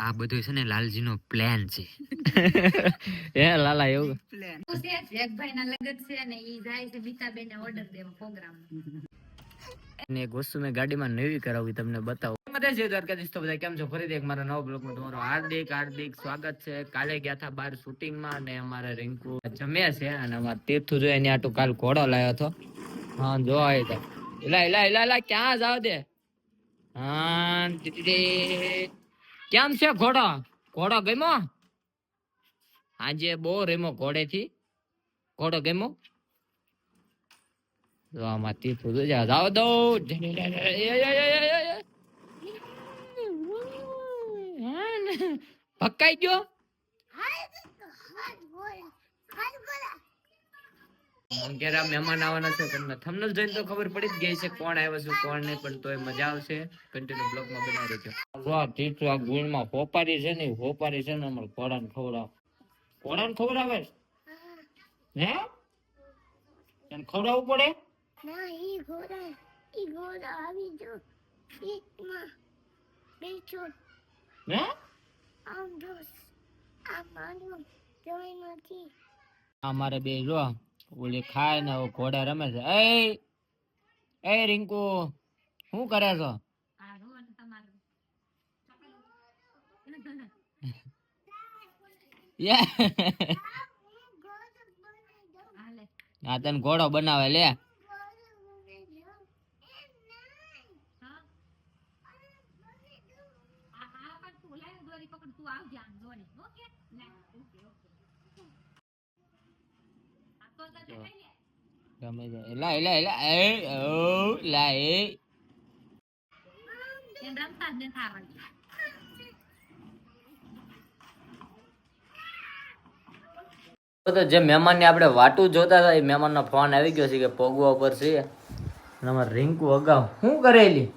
આ બધું છે ને લાલજી નો પ્લાન છે. હે લાલા એવું? જેકભાઈ ના લગન છે અને ઈ જાય છે બીતાબેન ને ઓર્ડર દેવા પ્રોગ્રામ ને એક વસ્તુ મેં ગાડીમાં નવી કરાવી તમને બતાવો. બધા છે દ્વારકાધીશ તો બધા? કેમ છો? ફરી એક મારા નવા બ્લોગમાં તમારો હાર્દિક હાર્દિક સ્વાગત છે. કાલે ગયા હતા બાર શૂટિંગમાં અને અમારા રિંકુ જમ્યા છે અને અમારા તીર્થુ જો એની આટું કાલ ઘોડો લાવ્યો હતો. હા જો આવી તો. એલા એલા એલા એલા ક્યાં જાવ દે? હા ટીટીડી. કેમ છે ઘોડો? ઘોડો ગમો આજે બહુ રેમો ઘોડેથી. ઘોડો ગમ્યો? જો થોડું જ જાવ દો પકાઈ ગયો? ઘેરા મહેમાન આવવાના છે તમને થંબનેલ જોઈને તો ખબર પડી જ ગઈ છે કોણ આવ્યો છે કોણ નહીં પણ તોય મજા આવશે. કન્ટિન્યુ બ્લોગમાં બનાવી રહેજો. આ ટીટુ આ ગુણમાં હોપારી છે ને હોપારી છે ને અમારે ઘોડાને ખવડાવ ઘોડાને ખવડાવે? હે? એને ખવડાવવું પડે? ના ઈ ઘોડા ઈ ઘોડા આવી જો પેટમાં બેઠો. હે? આમ જોસ આ માનું જોઈ નથી. અમારે બે જો ઓલી ખાય ને ઘોડા રમે છે. એ એ રિંકુ શું કરે છો? તને ઘોડો બનાવે લે હા આ આ પણ તું લાય દોરી પકડ તું આવજે આમ દોરી ઓકે ના ઓકે ઓકે આ તો તને લઈ લે ગમે તે. એલા એલા એલા એ ઓ લા એ. રમતા જ નથી તો જે મહેમાનની આપણે વાટું જોતા હતા એ મહેમાનનો ફોન આવી ગયો છે કે પોગવા ઉપર છે. અને અમારે રિંકુ અગાઉ શું કરેલી?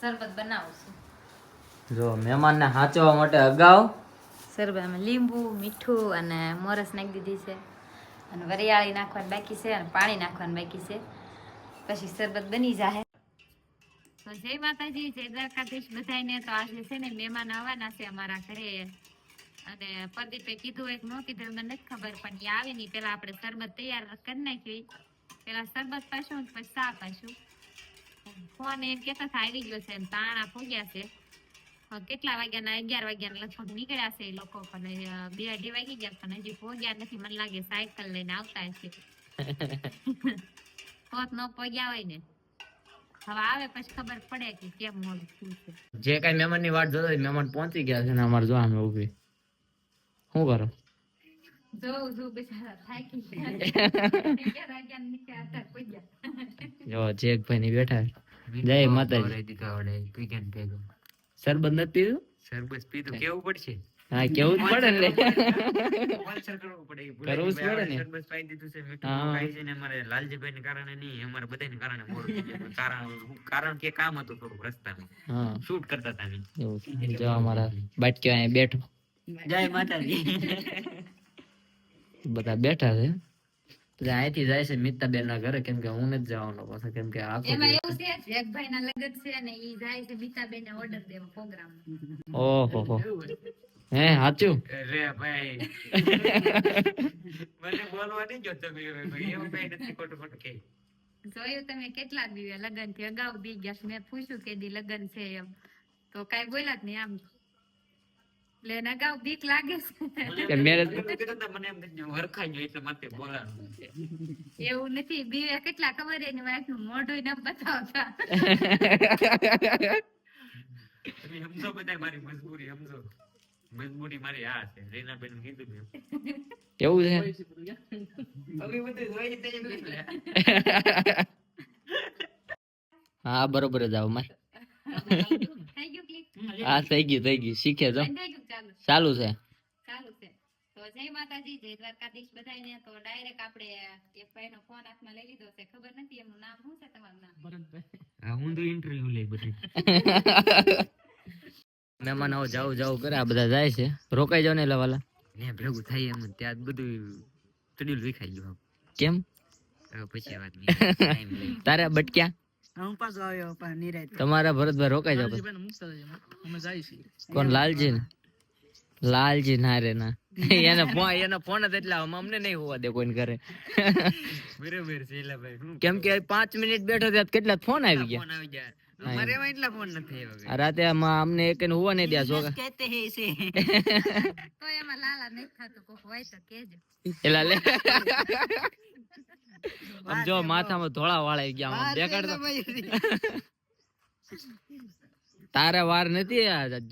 શરબત બનાવું છું. જો મહેમાનને સાચવવા માટે અગાઉ શરબતમાં લીંબુ મીઠું અને મોરસ નાખી દીધી છે. અને વરિયાળી નાખવાની બાકી છે અને પાણી નાખવાનું બાકી છે. પછી શરબત બની જાય તો જય માતાજી, જય દ્વારકાધીશ બધાને તો આજે છે ને મહેમાન આવવાના છે અમારા ઘરે. અને પ્રદીપે કીધું એક ન કીધું મને નથી ખબર, પણ એ આવે નહીં પેલા આપણે શરબત તૈયાર કરી નાખી પેલા શરબત પાછું પછી ચા પાછું. ફોન એમ કેતા આવી ગયો છે તાણા ફોગ્યા છે. કેટલા વાગ્યાના અગિયાર વાગ્યાના લગભગ નીકળ્યા છે એ લોકો પણ અ, બે અઢી વાગી ગયા પણ હજી પહોંચ્યા નથી મને લાગે સાયકલ લઈને આવતા હશે પોત ન પહોંચ્યા હોય ને હવે આવે પછી ખબર પડે કે કેમ મોડું થયું છે જે કઈ મહેમાનની વાટ જોતા હોય, મહેમાન પહોંચી ગયા છે ને અમારે જો અમે ઊભી શું કરો જોઉં જોઉં બિચારા થાકી ગયા અગિયાર વાગ્યાના નીકળ્યા હતા પહોંચ્યા જો જેકભાઈ ની બેઠા છે. જય માતાજી ખવડાવી દીધો આવડે પીકે ને ભેગું શરબત નથી પીધું? શરબત પીધું. કેવું પડશે? હા કેવું જ પડે ને. કરવું પડે કરવું જ પડે ને. શરબત પાઈ દીધું છે. ખાઈ છે ને અમારે લાલજીભાઈ ને કારણે નહીં અમારે બધાને કારણે મોડું કારણ કારણ કે કામ હતું થોડું રસ્તામાં શૂટ કરતા હતા જો અમારા બાટક્યો અહીંયા બેઠો. જય માતાજી. બધા બેઠા છે. પછી અહીંથી જાય છે મિત્તાબેન ના ઘરે કેમ કે હું નથી જવાનો પાછો કેમ કે આખો એમાં એવું છે જેકભાઈ ના લગન છે ને ઈ જાય છે બીતાબેન ને ઓર્ડર દેવા પ્રોગ્રામ ઓહો હો હે સાચું રે ભાઈ મને બોલવા નહીં જો તમે એવું કઈ નથી ખોટું ખોટું કે જોયું તમે કેટલા દી લગનથી અગાઉ બી ગયા મેં પૂછ્યું કે દી લગન છે એમ તો કઈ બોલ્યા જ નહીં આમ એટલે એને બીક લાગે કે marriage- મને કીધું તો મને એમ હરખાઈ ગયું એટલે માથે બોલાવાનું છે. છે એવું નથી બીવે કેટલા ખબર એની વાઈફનું મોઢું ન બતાવતા. તમે સમજો બધા મારી મજબૂરી સમજો. મજબૂરી મારી આ છે રીનાબેન કીધું મેં. એવું છે? હવે બધું જોઈ તે હા બરોબર જ આવો માર. થઈ ગયું ક્લિક હા થઈ ગયું થઈ ગયું. શીખે જો. ચાલુ? ચાલુ છે. ચાલુ છે. તો જય માતાજી જય દ્વારકાધીશ બધાને તો ડાયરેક્ટ આપણે એક ભાઈ નો ફોન હાથમાં લઈ લીધો છે. ખબર નથી એમનું નામ શું છે તમારું નામ? હા હું તો ઇન્ટરવ્યુ લઈ બધી. મહેમાન આવો જાવ જાવું કરે. આ બધા જાય છે. રોકાઈ જાવ ને એટલે વાલા. ને ભેગું થાય એમ ત્યાં બધું ચડ્યું વિખાઈ ગયું કેમ? પછી વાત નહીં તારે બટક્યા? હું પાછો આવ્યો પણ નિરાય તમારા ભરતભાઈ રોકાઈ જાવ અમે જાય છે કોણ લાલજી ને? લાલજી ના રે ના. એને ફોન એનો ફોન જ એટલે અમને નહીં હોવા દે કોઈને ઘરે. બરોબર છે એટલે ભાઈ કેમ કે પાંચ મિનિટ બેઠો ત્યાં કેટલા ફોન આવી ગયા. ફોન આવી ગયા. એમાં. એટલા ફોન નથી આવ્યો રાતે આમાં અમને એક હોવા નહીં દે છોકરા કહેતે હે છે. તો એમાં લાલા નહીં થતું કોક હોય તો કેજો એલા લે. આમ જો માથામાં ધોળા વાળાઈ ગયા આમ દેખાડતો. તારે વાર નથી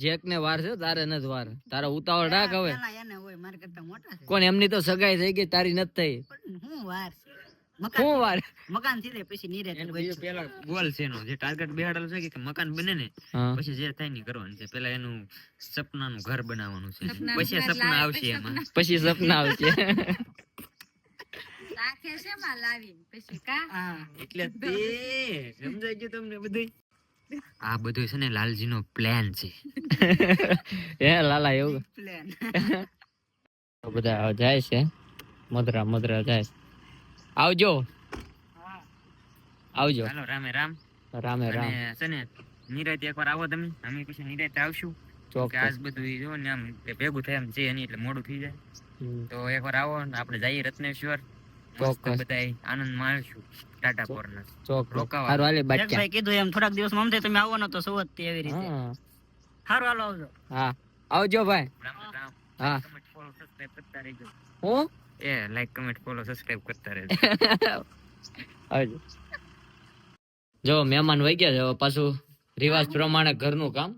જેક ને વાર છે તારે નથી વાર. તારે ઉતાવળ રાખ હવે. પેલા એને હોય મારા કરતા મોટા છે. કોણ એમની તો સગાઈ થઈ ગઈ તારી નથી થઈ. હું વાર છે? વાર? મકાનથી પછી નિરાય પેલા ગોલ છે એનો જે ટાર્ગેટ બેહાડેલો છે કે મકાન બને ને પછી જે થાય ને કરવાનું છે. પેલા એનું સપનાનું ઘર બનાવવાનું છે. પછી સપના આવશે એમાં. પછી સપના આવશે. રાખે છે માં લાવી પછી કા? હા એટલે તે સમજાઈ ગયું તમને બધું આ બધું છે ને લાલજી નો પ્લાન છે. હે લાલા એવું? પ્લાન બધા જાય છે. મધરા મધરા જાય આવજો. આવજો. હાલો રામે રામ. રામે રામ. છે ને નિરાતે એકવાર આવો તમે. અમે પછી નિરાતે આવશું. કે આજ બધું જો ને આમ ભેગું થાય એમ છે એની એટલે મોડું થઈ જાય. તો એકવાર આવો ને આપણે જઈએ રત્નેશ્વર. ચોક્કસ. બધા આનંદ માણશું ટાટા પોરના ચોક્કસ. રોકાવા. હારું હાલે બાચ્ચા ભાઈ કીધું એમ થોડાક દિવસમાં તમે આવવાનો તો સુવત તે એવી રીતે. હા. હાલો આવજો. હા. આવજો ભાઈ. રામ રામ. હા. કમેન્ટ ફોલો સબસ્ક્રાઇબ કરતા રહેજો. હું? એ લાઈક કમેન્ટ ફોલો સબસ્ક્રાઇબ કરતા રહેજો. આવજો. જો મહેમાન વહી ગયા છે પાછું રિવાજ પ્રમાણે ઘરનું કામ.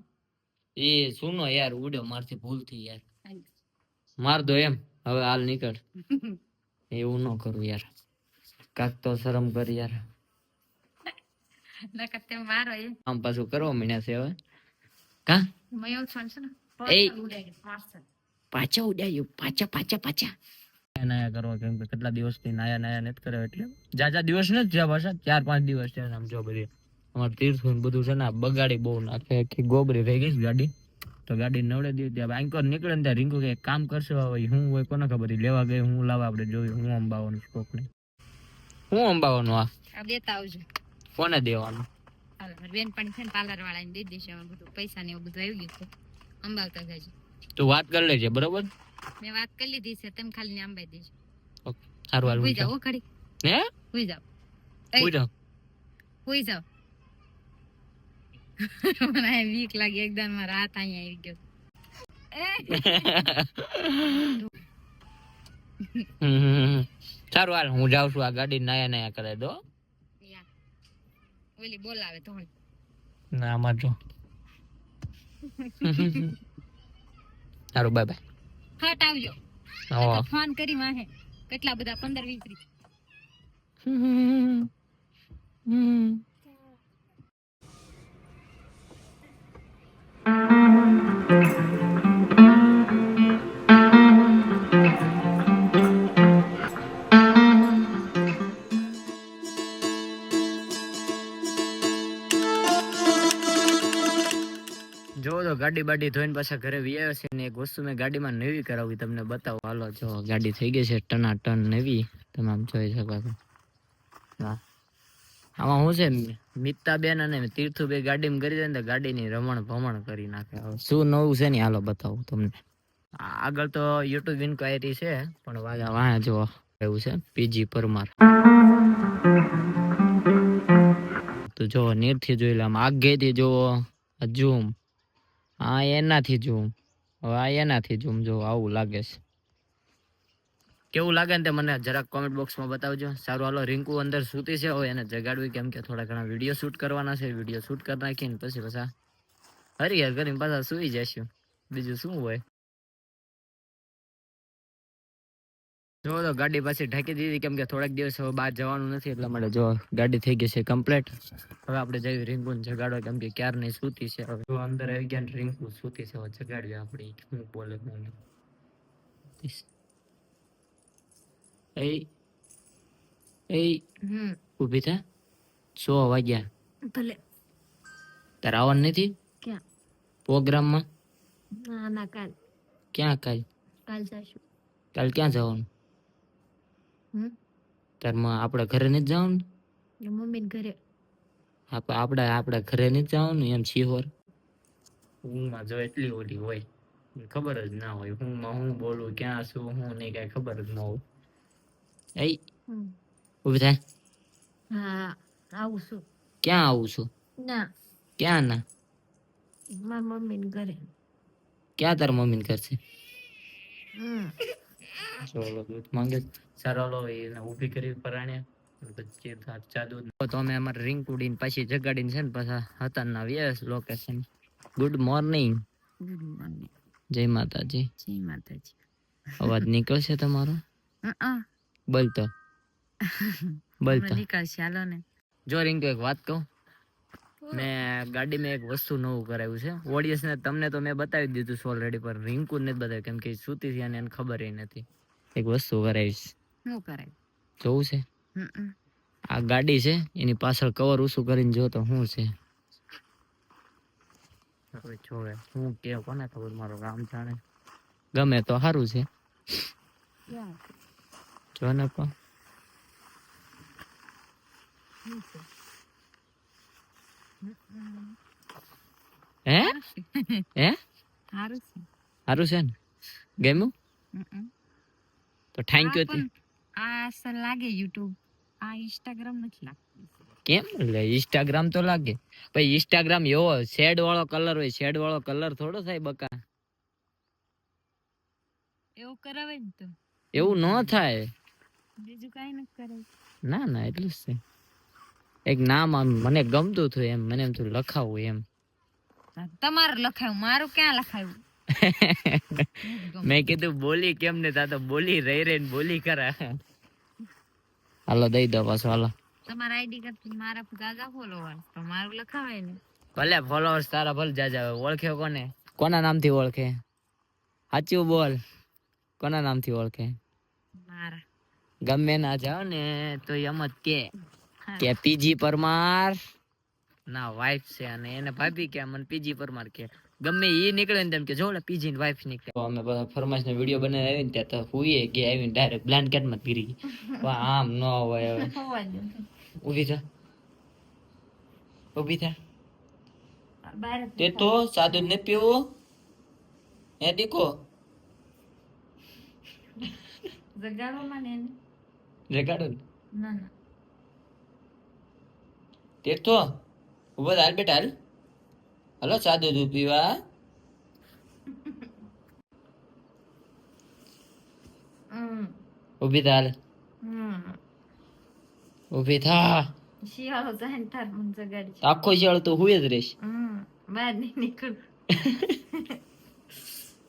એ સુનો યાર ઉડ્યો મારથી ભૂલથી યાર. માર દો એમ. હવે હાલ નીકળ. એવું ન કરું યાર. કાક તો શરમ કર યાર. નકર તે મારો એ આમ પાછું કરવા મીણ્યા છે હવે. કા? મયો છો ને? પાછા ઉડાયો પાછા. પાછા પાછા નાયા કરવા કેમ કે કેટલા દિવસથી નાયા નાયા નથી કર્યો એટલે. જાજા દિવસ નથી થયા પાછા ચાર પાંચ દિવસ થયા આમ જો બધી. અમારે તીર્થ બધું છે ને બગાડી બહુ નાખે આખી ગોબરી રહી ગઈ ગાડી. તો ગાડી નવડે દીધી હવે આંકર નીકળે ને ત્યાં રીંકુ કે કામ કરશે હવે હું હોય કોને ખબર? લેવા ગઈ હું લાવવા આપણે જોયું હું અંબાવાનું સ્ટોક ને હું અંબાવાનું આ? દેતા આવજો. કોને દેવાનું? બેન પણ છે ને પાર્લર વાળાને દઈ દેશે હવે બધું. પૈસા ને એવું બધું આવી ગયું છે. અંબાવતા જજો. તું વાત કરી લેજે બરોબર? મેં વાત કરી લીધી છે તમે ખાલી ને અંબાઈ દેજો. સારું હાલ હું હો ખડી હે? હુઈ જાઓ. હું જાઉં હુઈ જાઓ. મને વીક લાગી એકદમ મારા હાથ અહીંયા આવી ગયો. સારું હાલ હું જાઉં છું આ ગાડી નયા નયા કરે દો. ઓલી બોલાવે તો ના આમાં જો. સારું બાય બાય હટ આવજો. ફોન કરી માહે. કેટલા બધા પંદર વીસ ત્રીસ. જો તો ગાડી બાડી ધોઈને પાછા ઘરે વ્યાયો છે ને એક વસ્તુ મેં ગાડીમાં નવી કરાવી, તમને બતાવો. હાલો, જો ગાડી થઈ ગઈ છે ટના ટન નવી. તમે આમ જોઈ શકો છો. હા આમાં શું છે મિતાબેન અને તીર્થુ બે ગાડીમાં કરી દે ને ગાડીની રમણ ભમણ કરી નાખે. શું નવું છે ને હાલો બતાવું તમને. આગળ તો યુટ્યુબ ઇન્ક્વાયરી છે, પણ વાયા વાયા જો એવું છે પીજી પરમાર. તો જો નીરથી જોઈ લે, આમ આગેથી જુઓ ઝૂમ. આ એનાથી ઝૂમ. હવે આ એનાથી ઝૂમ જો આવું લાગે છે. કેવું લાગે ને તે મને જરાક કોમેન્ટ બોક્સમાં બતાવજો. સારું, હાલો, રિંકુ અંદર સૂતી છે. હવે એને જગાડવી કેમ કે થોડા ઘણા વીડિયો શૂટ કરવાના છે. વીડિયો શૂટ કરી નાખીને પછી પાછા હરિયર કરીને પાછા સુઈ જશું. બીજું શું હોય? જો, તો ગાડી પાછી ઢાંકી દીધી કેમ કે થોડાક દિવસ હવે બહાર જવાનું નથી, એટલા માટે જો ગાડી થઈ ગઈ છે કમ્પ્લીટ હવે આપણે જઈએ રિંકુ ને જગાડવા કેમ કે ક્યારે નહીં સૂતી છે હવે. જો, અંદર આવી ગયા રિંકુ સૂતી છે. હવે જગાડવી આપણી. શું બોલે. એ એ હમ ઊભી થા સો વાગ્યા ભલે તારે આવવાનું નથી ક્યાં પ્રોગ્રામમાં ના ના કાલ ક્યાં કાલ કાલ જશું કાલ ક્યાં જવાનું હમ તારમાં આપણે ઘરે નથી જવાનું મમ્મી ઘરે આપ- આપણે આપણે ઘરે નથી જવાનું એમ શિહોર ઊંઘમાં જો એટલી ઓલી હોય ખબર જ ના હોય હું હું બોલું ક્યાં છું હું નહીં કાંઈ ખબર જ ન હોય એ ઊભી થાય. હા આવું છું. ક્યાં આવું છું? ના. ક્યાં ના? માર મમ્મી ઘરે. ક્યાં તાર મમ્મીને ઘર છે? ચોલો દૂધ માંગે. સારો એને ઊભી કરી પછી દૂધ. તો અમે અમારે રિંગ કુડીને પાછી જગાડીને છે ને પાછા હતા ના વ્યસ location good morning good morning જય માતાજી. જય માતાજી. અવાજ નીકળશે તમારો? બોલતો. બોલતો. નીકળશે હાલો ને. જો રિંકુ એક વાત કહું? મેં ગાડીમાં એક વસ્તુ નવું કરાવ્યું છે. ઓડિયન્સ ને તમને તો મેં બતાવી દીધું છે ઓલરેડી પણ રિંકુ નથી બતાવ્યું કેમ કે સૂતી છે અને એને ખબર નથી. એક વસ્તુ કરાવીશ. શું કરાય જોવું છે. આ ગાડી છે એની પાછળ કવર ઊસું કરીને જો તો શું છે. હવે જોવે હું કે કોને ખબર મારું કામ જાણે. ગમે તો સારું છે. જો ને પણ હે હે સારું છે સારું છે ને ગમ્યું તો થેન્ક યુ આ સર લાગે યુટ્યુબ આ ઇન્સ્ટાગ્રામ નથી લાગતું. કેમ? એટલે ઇન્સ્ટાગ્રામ તો લાગે. ભાઈ ઇન્સ્ટાગ્રામ એવો શેડ વાળો કલર હોય શેડ વાળો કલર થોડો થાય બકા. એવું કરાવે ને તો. એવું ન થાય. બીજું કાંઈ ના ના એટલું જ છે. એક નામ આમ મને ગમતું હતું એમ મને એમ થયું લખાવું એમ. તમારે લખાયું મારું ક્યાં લખાયું? મેં કીધું બોલી કેમ ને તા તો બોલી રહી રહી ને બોલી કરા. હાલો દઈ દો પાછો હાલો. તમારા આઈડી કરતી મારા ગાગા ફોલોવર તો મારું લખાવે ને. ભલે ફોલોવર્સ તારા ભલે જાજા હોય ઓળખે કોને? કોના નામથી ઓળખે? સાચું બોલ. કોના નામથી ઓળખે? મારા. ગમે ના જાવ ને તો એમ જ કે. કે પીજી પરમાર ના વાઈફ છે અને એને ભાભી કે મને પીજી પરમાર કે. ગમે એ નીકળે ને તેમ કે જોડે પીજી ની વાઈફ નીકળે. તો અમે બધા ફરમાઈશ નો વીડિયો બનાવી આવીને ત્યાં તો હુઈએ કે આવીને ડાયરેક્ટ બ્લેન્કેટમાં પીરી ગઈ. આમ ન હોય હવે. ઊભી થા. ઊભી થા. તે તો સાદું ને પીવું. હે દીકો જગાડો મને રેગાડો ને. ના. ના તે તો ઊભો હાલ બેટા હાલ. હલો સાદું દૂધ પીવા. ઊભી થાલ. ઊભી થા. શિયાળો જાય તાર મન જગાડી આખો શિયાળો તો હુએ જ રહીશ. બહાર નહીં નીકળ.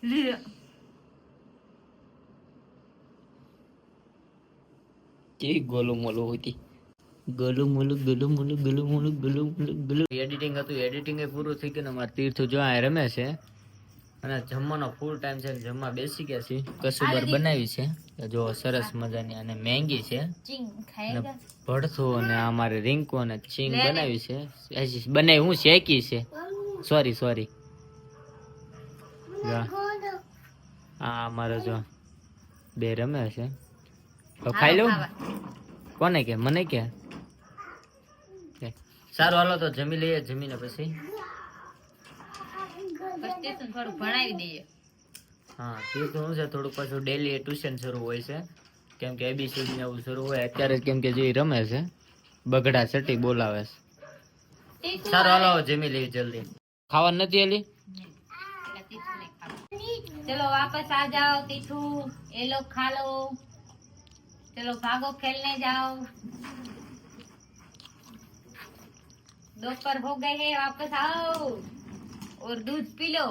લ્યો કેવી ગોલું મોલું હતી. ગોલું મોલું ગોલું મોલું ગોલું મોલું ગોલું મોલું ગોલું એડિટિંગ હતું એડિટિંગ એ પૂરું થઈ ગયું અમારે તીર્થ જો આ રમે છે. અને જમવાનો ફૂલ ટાઈમ છે જમવા બેસી ગયા છે કસુબર બનાવી છે. જો સરસ મજાની અને મેંગી છે. ભડથો અને અમારે રીંકુ અને ચીંગ બનાવી છે. બનાવી હું શેકી છે. સોરી સોરી જો. આ અમારે જો બે રમે છે. તો ખાઈ લઉં કોને કે? મને કે? સારું હાલો તો જમી લઈએ જમીને પછી. હા તે તો શું છે થોડું પાછું ડેલી ટ્યુશન શરૂ હોય છે. કેમ કે ને એવું શરૂ હોય અત્યારે કેમ કે જે રમે છે બગડા સટી બોલાવે છે. સારું હાલો જમી લઈએ જલ્દી. ખાવા નથી એલી? ચલો વાપસ આ જાઓ તીઠું. એ લોકો चलो भागो खेलने जाओ दोपहर हो गए हैं वापस आओ और दूध पी लो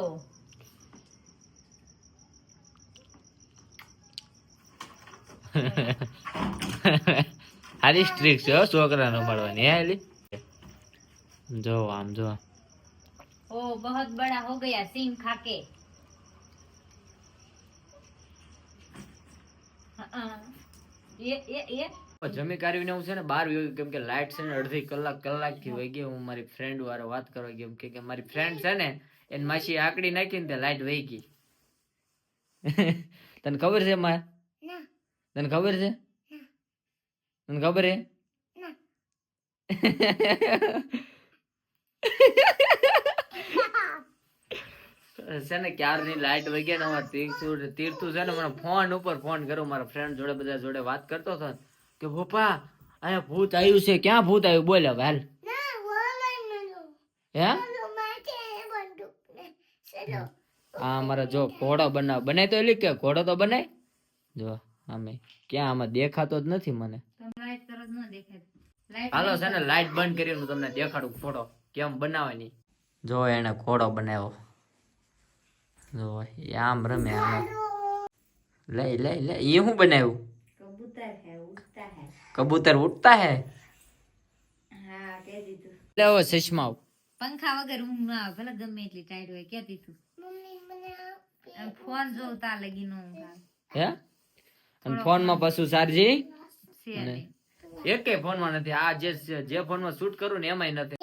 સારી સ્ટ્રીક છે હો છોકરાને મળવાની હે એલી જો આમ જો ओ बहुत बड़ा हो गया सिंह खा के हाँ, ये ये ये જમી કાઢીને હું છે ને બાર વાગ્યું કેમ કે લાઈટ છે ને અડધી કલાક કલાકથી વહી ગયો હું મારી ફ્રેન્ડ વાળો વાત કરવા ગયો. કે કે મારી ફ્રેન્ડ છે ને એને માસી આકડી નાખી ને લાઈટ વહી ગઈ. તને ખબર છે માર તને ખબર છે? તને ખબર છે છે ને ક્યારની લાઈટ વગેરે અમારે તીર્થુ તીર્થુ છે ને મને ફોન ઉપર ફોન કર્યો મારા ફ્રેન્ડ જોડે બધા જોડે વાત કરતો હતો કે પપ્પા અહીંયા ભૂત આવ્યું છે ક્યાં ભૂત આવ્યું? બોલે હાલ. હે? હા માથે બંદૂક ને. ચલો. આ અમારે જો ઘોડો બનાવ બને તો એલી કે ઘોડો તો બને જો આમે ક્યાં આમાં દેખાતો જ નથી મને. લાઈટ તરત ન દેખાય. લાઈટ હાલો છે ને લાઈટ બંધ કરીને હું તમને દેખાડું ફોટો કેમ બનાવવાની જો એને ઘોડો બનાવ્યો. જો આમ રમે આમ. લઈ લઈ લઈ એ શું બનાવ્યું? કબૂતર હે ઉડતા હે. કબૂતર ઉડતા હે? હા કહી દીધું. લેવો ચશ્મા પંખા વગર ઊંઘ ના આવે ભલે ગમે એટલી ટાઈટ હોય કે દીધું. મમ્મી ફોન જોતા લગી નો હે? અને ફોનમાં પાછું ચાર્જિંગ છે ફોનમાં નથી. આ જે જે ફોનમાં શૂટ કરું ને એમાંય નથી.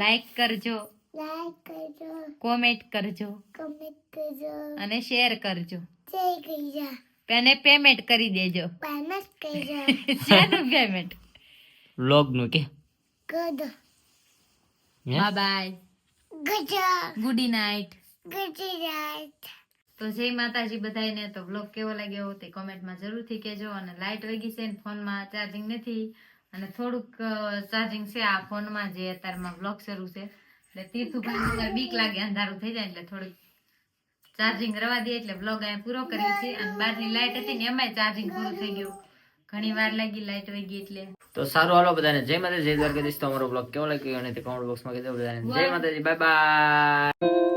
લાઈક કરજો. લાઈક કરજો. કોમેન્ટ કરજો. કોમેન્ટ કરજો. અને શેર કરજો. જય ગઈજા અને પેમેન્ટ કરી દેજો. પેમેન્ટ કરજો. શેનું પેમેન્ટ વ્લોગનું કે good bye bye good good night Gujarat તો જય માતાજી બધાને તો બ્લોગ કેવો લાગ્યો તે કોમેન્ટમાં જરૂરથી કહેજો. અને લાઇટ વગી છે ને ફોનમાં ચાર્જિંગ નથી. અને થોડુંક ચાર્જિંગ છે આ ફોનમાં જે અત્યારમાં બ્લોગ શરૂ છે. એટલે તીર્થુભાઈ વગર બીક લાગે અંધારું થઈ જાય એટલે થોડુંક ચાર્જિંગ રવા દે એટલે બ્લોગ અહીંયા પૂરો કરીએ છીએ અને બહારની લાઇટ હતી ને એમાંય ચાર્જિંગ પૂરું થઈ ગયું. ઘણી વાર લાગી લાઇટ વગી એટલે. તો સારું હાલો બધાને. જય માતાજી જય દ્વારકાધીશ. તો અમારો બ્લોગ કેવો લાગ્યો? અને તે કોમેન્ટ બોક્સમાં કીધું બધાને. જય માતાજી બાય બાય